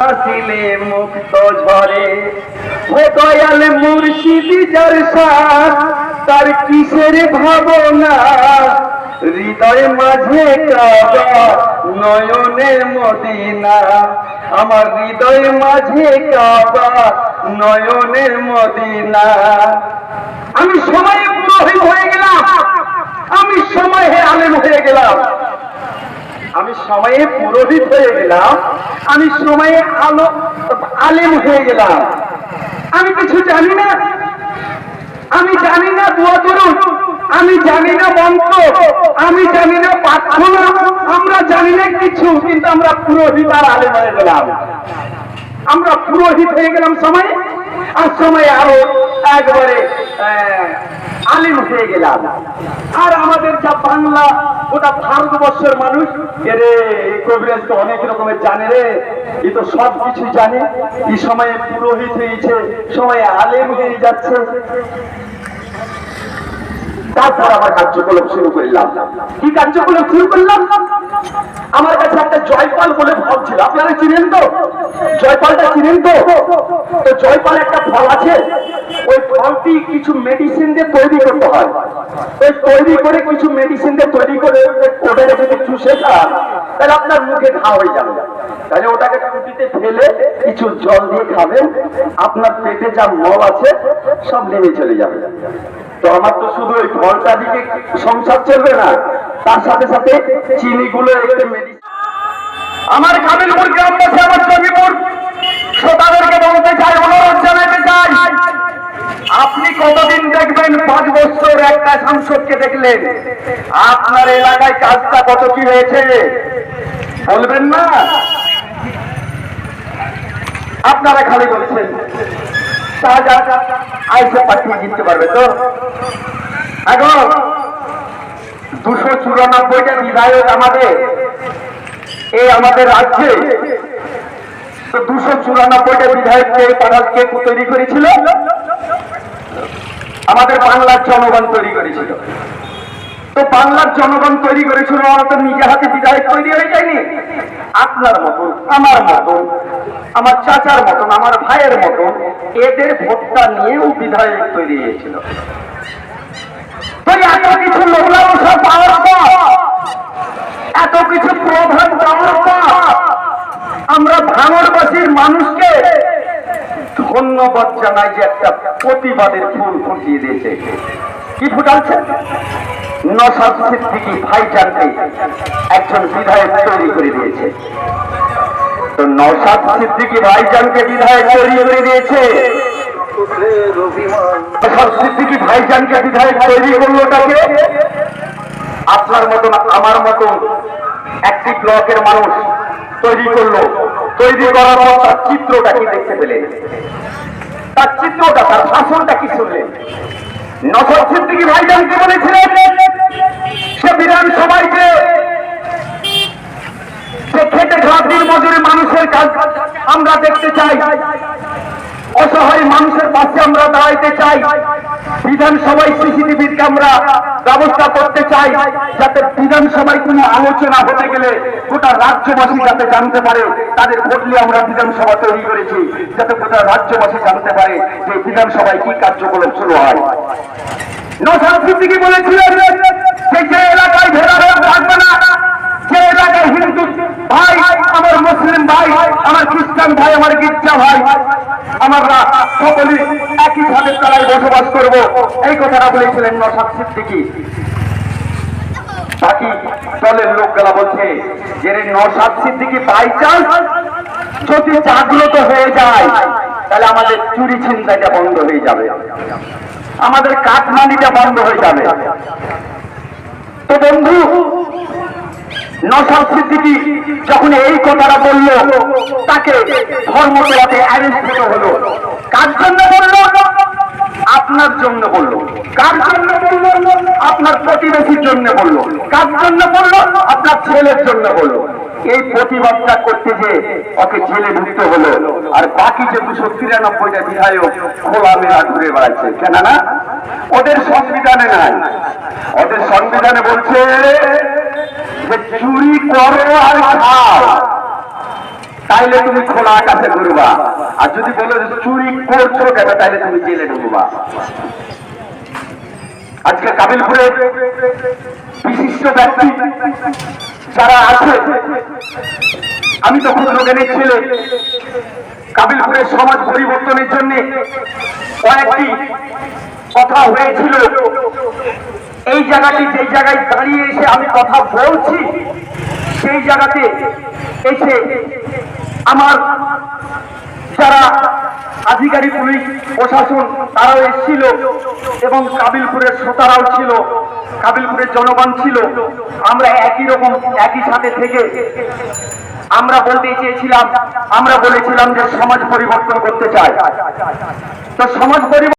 আসিলে মুক্ত ঝরে। ও দয়াল মুর্শিদি তার কিসের ভাবনা? হৃদয় মাঝে কাবা নয়নে মদিনা। আমার হৃদয় মাঝে কাবা মদিনা। আমি সময়ে পুরোহিত হয়ে গেলাম। আমি সময়ে আমি সময়ে পুরোহিত হয়ে গেলাম। আমি সময়ে আলো, আলেম হয়ে গেলাম। আমি কিছু জানি না। আমি জানি না দোয়া করুন আমি জানি না মন্ত্র আমি জানি না প্রার্থনা আমরা জানি না কিছু, কিন্তু আমরা পুরোহিত আর আলেম হয়ে গেলাম। আমরা পুরোহিত হয়ে গেলাম সময়ে। আর সময়ে আরও একবারে আলিম হয়ে গেলাম। আর আমাদের যা বাংলা গোটা ভারতবর্ষের মানুষ এরে এই কবিরাজ তো অনেক রকমের জানে রে। এ তো সব কিছু জানে। এই সময়ে পুরোহিত হয়েছে, সময়ে আলেম হয়ে যাচ্ছে। তারপর আমার কার্যকলাপ শুরু করলাম। কি কার্যকলাপ শুরু করলাম? আমার কাছে একটা জয়পাল বলে ফল ছিল। আপনারা চিনেন তো? জয়পালটা চিনেন তো? তো জয়পাল একটা ফল আছে। ওই ফলটি কিছু মেডিসিন দিয়ে তৈরি করতে হয়। ওই তৈরি করে কিছু মেডিসিন দিয়ে তৈরি করে ওটাকে যদি চুষে খান। তাহলে আপনার মুখে ঘা হয়ে যাবে। তাহলে ওটাকে টুটিতে ফেলে কিছু জল দিয়ে খাবেন। আপনার পেটে যা মল আছে, সব নেমে চলে যাবে। তো আমার তো শুধু ওই ফলটা দিকে সংসার চলবে না। তার সাথে সাথে চিনি গুলো একটু আমার কাবিলপুর গ্রামবাসী, আমার জমিপুর শ্রোতাদেরকে বলতে চাই, অনুরোধ জানাতে চাই, আপনি কতদিন দেখবেন পাঁচ বছর একটা সাংসদকে দেখলেন? আপনার এলাকায় কাজটা কত কি হয়েছে? বলবেন না? আপনারা খালি বলছেন। শাহজাহান আইসে পাঠিয়ে জিততে পারবে তো? এখন দুশো চুরানব্বইটা বিধায়ক আমাদের এই আমাদের রাজ্যে। তো দুশো চুরানব্বইটা বিধায়ককে কে তৈরি করেছিল? আমাদের বাংলার জনগণ তৈরি করেছিল। তো বাংলার জনগণ তৈরি করেছিল ওরা তো নিজে হাতে বিধায়ক তৈরি হয়ে যায়নি আপনার মতন, আমার মতন, আমার চাচার মতন, আমার ভাইয়ের মতন এদের ভোটটা নিয়েও বিধায়ক তৈরি হয়েছিল। আমরা ভাঙরবাসীর মানুষকে ধন্যবাদ জানাই যে একটা প্রতিবাদের ফুল ফুটিয়ে দিয়েছে। কি ফুটাচ্ছে? নসাদ সিদ্দিকি ভাইজানকে একজন বিধায়ক তৈরি করে দিয়েছে। তো নসাদ সিদ্দিকি ভাইজানকে বিধায়ক তৈরি করে দিয়েছে। ভাইজানকে আপনার মতন, আমার মতন একটি ব্লকের মানুষ তৈরি করল। তৈরি করার পর তার চিত্রটা কি দেখতে পেলেন? তার চিত্রটা, তার ভাষণটা কি শুনলেন? নজর সিদ্দিকি ভাইজান কি বলেছিলেন, সে বিধানসভায় যে সে খেটে ঘাটির মজুরি মানুষের কাজ আমরা দেখতে চাই অসহায় মানুষের পাশে আমরা দাঁড়াইতে চাই। বিধানসভায় সিসিটিভির ক্যামেরা ব্যবস্থা করতে চাই, যাতে বিধানসভায় কোনো আলোচনা হতে গেলে গোটা রাজ্যবাসী যাতে জানতে পারে, তাদের বদলে আমরা বিধানসভা তৈরি করেছি, যাতে গোটা রাজ্যবাসী জানতে পারে যে বিধানসভায় কি কার্যকলাপ শুরু হয়। নসাদ সিদ্দিকি বলেছিলেন যে যে এলাকায় ভেদাভেদ থাকবে না, যে এলাকায় হিন্দু ভাই, আমার মুসলিম ভাই, আমার খ্রিস্টান ভাই, আমার গির্জা ভাই, আমরা সকলে একই ভাবে তলায় বসবাস করব। এই কথাটা বলেছিলেন নসাদ সিদ্দিকি। বাকি দলের লোকগুলা বলছে যে নসাদ সিদ্দিকি বাই চান্স যদি জাগ্রত হয়ে যায়, তাহলে আমাদের চুরি ছিনতাইটা বন্ধ হয়ে যাবে। আমাদের কাঠমানিটা বন্ধ হয়ে যাবে। তো বন্ধু নসাদ সিদ্দিকি যখন এই কথাটা বলল, তাকে ধর্মতলাতে অ্যারেস্ট হলো। কার জন্য বলল? আপনার জন্য বলল। কার জন্য বলল? আপনার প্রতিবেশীর জন্য বলল। কার জন্য বলল? আপনার ছেলের জন্য বলল। এই প্রতিবাদটা করতে যে ওকে জেলে ঢুকতে হলো, আর বাকি যে দুশো তিরানব্বইটা বিধায়ক খোলামেলা ঘুরে বেড়াচ্ছে কেন না ওদের সংবিধানে নাই। ওদের সংবিধানে বলছে চুরি করো আর খাও। তাইলে তুমি খোলা আকাশে ঘুরবা। আর যদি বলো যে চুরি করছ কেন, তাইলে তুমি জেলে ঢুকবা আজকে কাবিলপুরে বিশিষ্ট ব্যক্তি যারা আছে, আমি তো খুব লোকের ছেলে। কাবিলপুরের সমাজ পরিবর্তনের জন্য কয়েকটি কথা হয়েছিল। এই জায়গাটি যেই জায়গায় দাঁড়িয়ে এসে আমি কথা বলছি, সেই জায়গাতে এসে আমার যারা আধিকারিক পুলিশ প্রশাসন, তারাও এসেছিল এবং কাবিলপুরের শ্রোতারাও ছিল, কাবিলপুরের জনগণ ছিল। আমরা একই রকম, একই সাথে থেকে আমরা বলতে চেয়েছিলাম, আমরা বলেছিলাম যে সমাজ পরিবর্তন করতে চাই তো সমাজ পরিবর্তন